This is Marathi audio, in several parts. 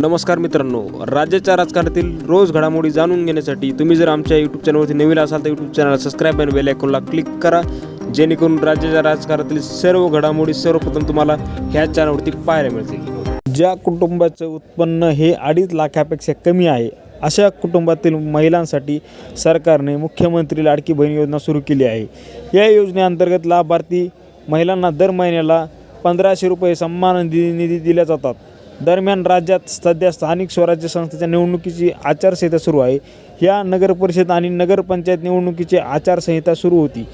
नमस्कार मित्रांनो राज्याच्या राजकारणातील रोज घडामोडी जाणून घेण्यासाठी तुम्ही जर आमच्या यूट्यूब चॅनलवरती नवीन असाल तर यूट्यूब चॅनलला सबस्क्राईब आणि बेल आयकॉनला क्लिक करा. जेणेकरून राज्याच्या राजकारणातील सर्व घडामोडी सर्वप्रथम तुम्हाला ह्या चॅनलवरती पाहायला मिळतील. ज्या कुटुंबाचं उत्पन्न हे अडीच लाखापेक्षा कमी आहे अशा कुटुंबातील महिलांसाठी सरकारने मुख्यमंत्री लाडकी बहीण योजना सुरू केली आहे. या योजनेअंतर्गत लाभार्थी महिलांना दर महिन्याला पंधराशे रुपये सन्मान निधी निधी दिल्या जातात. दरम्यान राज्यात सध्या स्थानिक स्वराज्य संस्थेच्या निवडणुकीची आचारसंहिता सुरू आहे. या नगरपरिषद आणि नगरपंचायत निवडणुकीची आचारसंहिता सुरू होती.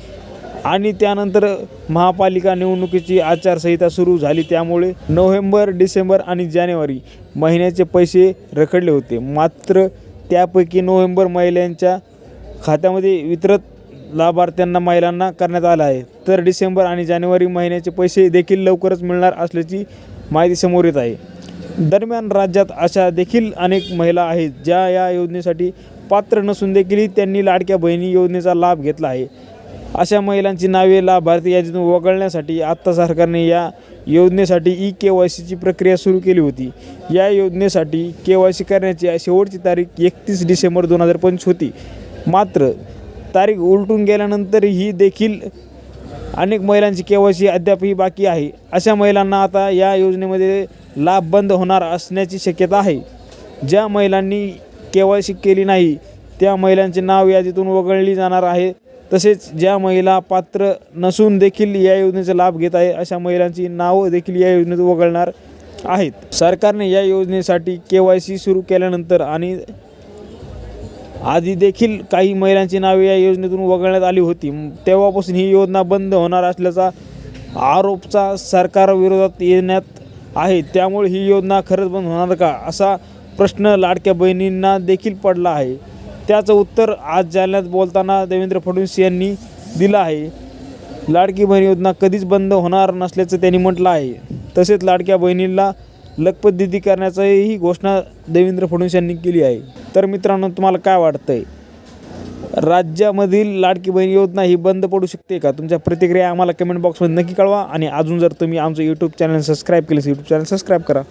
आणि त्यानंतर महापालिका निवडणुकीची आचारसंहिता सुरू झाली. त्यामुळे नोव्हेंबर डिसेंबर आणि जानेवारी महिन्याचे पैसे रखडले होते. मात्र त्यापैकी नोव्हेंबर महिलांच्या खात्यामध्ये वितरत लाभार्थ्यांना महिलांना करण्यात आला आहे. तर डिसेंबर आणि जानेवारी महिन्याचे पैसे देखील लवकरच मिळणार असल्याची माहिती समोर येत आहे. दरम्यान राज्यात अशा देखील अनेक महिला आहेत ज्या या योजनेसाठी पात्र नसून देखील त्यांनी लाडक्या बहिणी योजनेचा लाभ घेतला आहे. अशा महिलांची नावे लाभार्थी यादीतून वगळण्यासाठी आत्ता सरकारने या योजनेसाठी ई के वाय सीची प्रक्रिया सुरू केली होती. या योजनेसाठी के वाय सी करण्याची शेवटची तारीख एकतीस डिसेंबर दोन हजार पंचवीस होती. मात्र तारीख उलटून गेल्यानंतर ही देखील अनेक महिलांची के वाय सी अद्यापही बाकी आहे. अशा महिलांना आता या योजनेमध्ये लाभ बंद होणार असण्याची शक्यता आहे. ज्या महिलांनी के वाय सी केली नाही त्या महिलांचे नाव यादीतून वगळली जाणार आहे. तसेच ज्या महिला पात्र नसून देखील या योजनेचा लाभ घेत आहे अशा महिलांची नावं देखील या योजनेत वगळणार आहेत. सरकारने या योजनेसाठी के वाय सी सुरू केल्यानंतर आणि आधी देखील काही महिलांची नावे या योजनेतून वगळण्यात आली होती. तेव्हापासून ही योजना बंद होणार असल्याचा आरोपचा सरकारविरोधात येण्यात आहे. त्यामुळे ही योजना खरंच बंद होणार का? असा प्रश्न लाडक्या बहिणींना देखील पडला आहे. त्याचं उत्तर आज जालन्यात बोलताना देवेंद्र फडणवीस यांनी दिलं आहे. लाडकी बहीण योजना कधीच बंद होणार नसल्याचं त्यांनी म्हटलं आहे. तसेच लाडक्या बहिणीला लखपत दिदी करण्याचंही घोषणा देवेंद्र फडणवीस यांनी केली आहे. तर मित्रांनो तुम्हाला काय वाटतंय? राज्यामधील लाडकी बहीण योजना ही बंद पडू शकते का? तुमच्या प्रतिक्रिया आम्हाला कमेंट बॉक्समध्ये नक्की कळवा आणि अजून जर तुम्ही आमचं यूट्यूब चॅनल सबस्क्राईब केलं यूट्यूब चॅनल सबस्क्राईब करा.